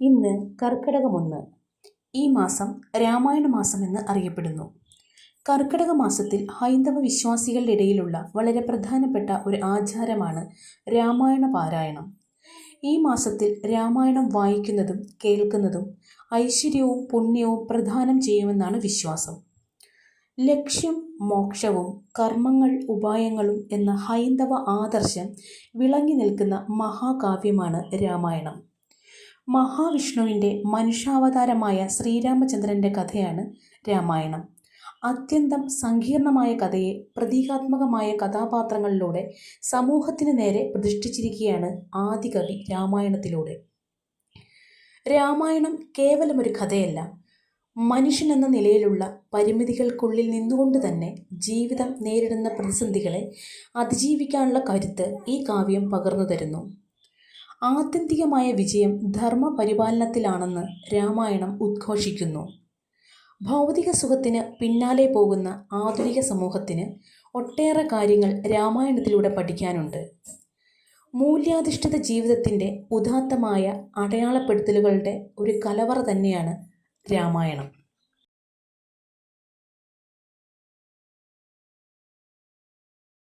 ഇന്ന് കർക്കിടകമൊന്ന്. ഈ മാസം രാമായണ മാസം എന്ന് അറിയപ്പെടുന്നു. കർക്കിടക മാസത്തിൽ ഹൈന്ദവ വിശ്വാസികളുടെ ഇടയിലുള്ള വളരെ പ്രധാനപ്പെട്ട ഒരു ആചാരമാണ് രാമായണ പാരായണം ഈ മാസത്തിൽ രാമായണം വായിക്കുന്നതും കേൾക്കുന്നതും ഐശ്വര്യവും പുണ്യവും പ്രദാനം ചെയ്യുമെന്നാണ് വിശ്വാസം. ലക്ഷ്യം മോക്ഷവും കർമ്മങ്ങൾ ഉപായങ്ങളും എന്ന ഹൈന്ദവ ആദർശം വിളങ്ങി നിൽക്കുന്ന മഹാകാവ്യമാണ് രാമായണം. മഹാവിഷ്ണുവിന്റെ മനുഷ്യാവതാരമായ ശ്രീരാമചന്ദ്രന്റെ കഥയാണ് രാമായണം. അത്യന്തം സങ്കീർണമായ കഥയെ പ്രതീകാത്മകമായ കഥാപാത്രങ്ങളിലൂടെ സമൂഹത്തിന് നേരെ പ്രതിഷ്ഠിച്ചിരിക്കുകയാണ് ആദികവി രാമായണത്തിലൂടെ. രാമായണം കേവലം ഒരു കഥയല്ല. മനുഷ്യൻ എന്ന നിലയിലുള്ള പരിമിതികൾക്കുള്ളിൽ നിന്നുകൊണ്ട് തന്നെ ജീവിതം നേരിടുന്ന പ്രതിസന്ധികളെ അതിജീവിക്കാനുള്ള കരുത്ത് ഈ കാവ്യം പകർന്നു തരുന്നു. ആത്യന്തികമായ വിജയം ധർമ്മപരിപാലനത്തിലാണെന്ന് രാമായണം ഉദ്ഘോഷിക്കുന്നു. ഭൗതിക സുഖത്തിന് പിന്നാലെ പോകുന്ന ആധുനിക സമൂഹത്തിന് ഒട്ടേറെ കാര്യങ്ങൾ രാമായണത്തിലൂടെ പഠിക്കാനുണ്ട്. മൂല്യാധിഷ്ഠിത ജീവിതത്തിന്റെ ഉദാത്തമായ അടയാളപ്പെടുത്തലുകളുടെ ഒരു കലവറ തന്നെയാണ് രാമായണം.